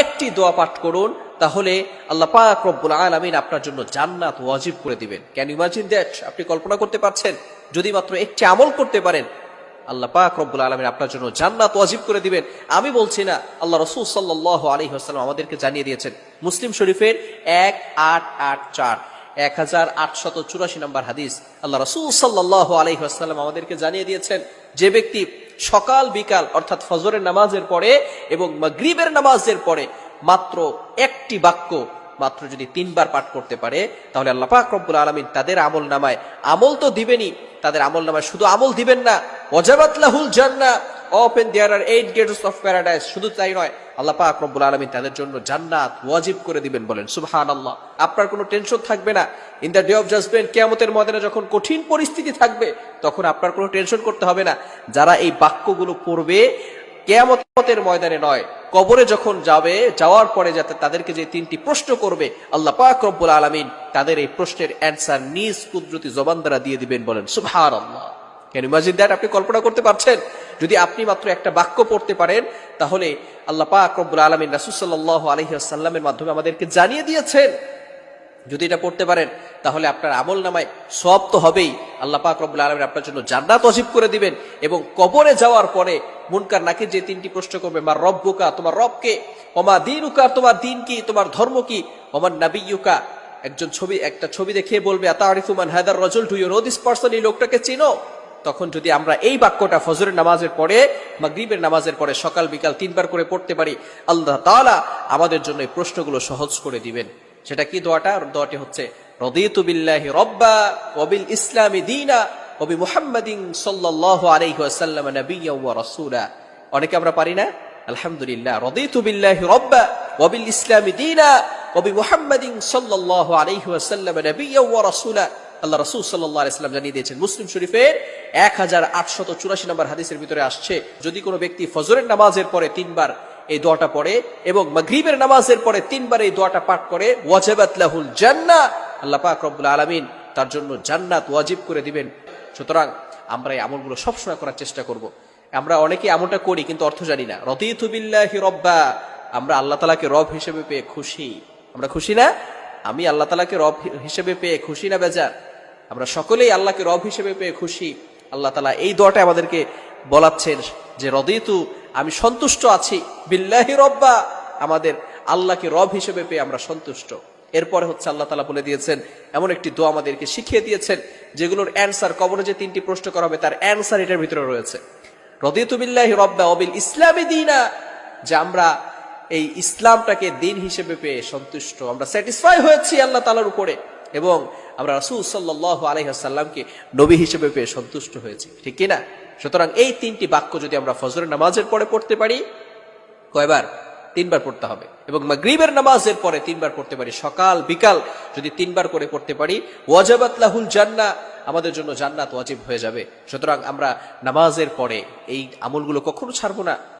একটি দোয়া পাঠ করুন, তাহলে আল্লাহ পাক রব্বুল আলামিন আপনার জন্য জান্নাত ওয়াজিব করে দিবেন। ক্যান ইমাজিন দ্যাট আপনি কল্পনা করতে পারছেন? যদি মাত্র একটি আমল করতে পারেন, আল্লাহ পাক রব্বুল আলমিন আপনার জন্য জান্নাত ওয়াজিব করে দিবেন। আমি বলছি না, আল্লাহ রসুল সাল্লাহ আলী হাসালাম আমাদেরকে জানিয়ে দিয়েছেন, মুসলিম শরীফের এক আট আট চার, এক হাজার আটশত চুরাশি নম্বর হাদিস, আল্লাহ রসুল সাল্লাহ আলী হাসালাম আমাদেরকে জানিয়ে দিয়েছেন, যে ব্যক্তি সকাল, বিকাল, অর্থাৎ ফজরের নামাজের পরে এবং মাগরিবের নামাজের পরে মাত্র একটি বাক্য মাত্র যদি তিনবার পাঠ করতে পারে, তাহলে আল্লাহ পাক রব্বুল আলমিন তাদের আমল নামায় আমল তো দিবেনই, তাদের আমল নামায় শুধু আমল দিবেন না অজাবাতলাহুল লাহুল জান্না open there are eight gates of paradise শুধু তাই নয়, আল্লাহ পাক রব্বুল আলমিন তাদের জন্য জান্নাত ওয়াজিব করে দিবেন বলেন সুবহান আল্লাহ আপনার কোনো টেনশন থাকবে না। In the day of judgement কেয়ামতের ময়দানে যখন কঠিন পরিস্থিতি থাকবে, তখন আপনার কোনো টেনশন করতে হবে না। যারা এই বাক্যগুলো পড়বে, কেয়ামতের ময়দানে নয়, কবরে যখন যাবে, যাওয়ার পরে যাতে তাদেরকে যে তিনটি প্রশ্ন করবে, আল্লাহ পাক রব্বুল আলমিন তাদের এই প্রশ্নের অ্যান্সার নিজ কুদরতি জবান দ্বারা দিয়ে দিবেন বলেন সুবহান আল্লাহ ক্যান ইমাজিন দ্যাট আপনি কল্পনা করতে পারছেন? যদি আপনি মাত্র একটা বাক্য পড়তে পারেন, তাহলে আল্লাহ পাক রব্বুল আলমিন রাসুসাল্লাহ আলহিহাসাল্লামের মাধ্যমে আমাদেরকে জানিয়ে দিয়েছেন। যদি এটা পড়তে পারেন, তাহলে আপনার আমল নামায় সব তো হবেই। আল্লাহ পাক রব্বুল আলমিন আপনার জন্য জান্নাত অজিব করে দিবেন এবং কবরে যাওয়ার পরে মুনকার নাকি যে তিনটি প্রশ্ন করবে মা রব্বুকা, তোমার রবকে? ওমা দিনুকা, তোমার দিন কি? তোমার ধর্ম কি? ওমার নাবিয়ুকা একজন ছবি, একটা ছবি দেখে বলবে আতা আরিফুমান হায়দার রজল? Do you know this person এই লোকটাকে চিনো? তখন যদি আমরা এই বাক্যটা ফজরের নামাজের পরে, মাগরিবের নামাজের পরে সকাল, বিকাল তিনবার করে পড়তে পারি, আল্লাহ তাআলা আমাদের জন্য এই প্রশ্নগুলো সহজ করে দিবেন। সেটা কি দোয়াটা? দোয়াটি হচ্ছে, রদিতু বিল্লাহি রব্বা ওবিল ইসলামি দিনা ওবি মুহাম্মাদিন সাল্লাল্লাহু আলাইহি ওয়াসাল্লাম নাবিয়্যা ওয়া রাসূলা। অনেকে আমরা পারি না? আলহামদুলিল্লাহ, রদিতু বিল্লাহি রব্বা ওবিল ইসলামি দিনা ওবি মুহাম্মাদিন সাল্লাল্লাহু আলাইহি ওয়াসাল্লাম নাবিয়্যা ওয়া রাসূলা। আল্লাহ রসুল সাল্লাহ ইসলাম জানিয়ে দিয়েছেন, মুসলিম শরীফের এক হাজার আটশত চুরাশি নম্বর হাদিসের ভিতরে আসছে, যদি কোনো ব্যক্তি ফজরের নামাজের পরে তিনবার এই দোয়াটা পড়ে এবং মাগরিবের নামাজের পরে তিনবার এই দোয়াটা পাঠ করে, ওয়াজাবাত লাহুল জান্না আল্লাহ পাক রব্বুল আলামিন তার জন্য জান্নাত ওয়াজিব করে দিবেন। সুতরাং আমরা এই আমলগুলো সবসময় করার চেষ্টা করব। আমরা অনেকে এমনটা করি কিন্তু অর্থ জানি না। রতিতু বিল্লাহি রব্বা, আমরা আল্লাহ তালাকে রব হিসেবে পেয়ে খুশি। আমরা খুশি না? আমি আল্লাহ তালাকে রব হিসেবে পেয়ে খুশি না, বেজার? আমরা সকলেই আল্লাহকে রব হিসেবে পেয়ে খুশি। আল্লাহ তালা এই দোয়াটা আমাদেরকে বলাচ্ছেন যে, রদিতু, আমি সন্তুষ্ট আছি। বিল্লাহি রব্বা, আমাদের আল্লাহকে রব হিসেবে পেয়ে আমরা সন্তুষ্ট। এরপরে হচ্ছে আল্লাহ তালা বলে দিয়েছেন, এমন একটি দোয়া আমাদেরকে শিখিয়ে দিয়েছেন, যেগুলোর অ্যান্সার, কবরে যে তিনটি প্রশ্ন করা হবে, তার অ্যান্সার এটার ভিতরে রয়েছে। রদিতু বিল্লাহি রব্বা অবিল ইসলামী দিনা, যে আমরা এই ইসলামটাকে দিন হিসেবে পেয়ে সন্তুষ্ট। আমরা স্যাটিসফাই হয়েছি আল্লাহ তালার উপরে এবং আমরা রাসুল সাল্লাহ আলহাসাল্লামকে নবী হিসেবে পেয়ে সন্তুষ্ট হয়েছি। ঠিক কিনা? সুতরাং এই তিনটি বাক্য যদি আমরা ফজরের নামাজের পরে পড়তে পারি, কয়বার? তিনবার পড়তে হবে। এবং মাগরিবের নামাজের পরে তিনবার পড়তে পারি। সকাল, বিকাল যদি তিনবার করে পড়তে পারি, ওয়াজাবাত লাহুল জান্না আমাদের জন্য জান্নাত ওয়াজিব হয়ে যাবে। সুতরাং আমরা নামাজের পরে এই আমলগুলো কখনো ছাড়বো না।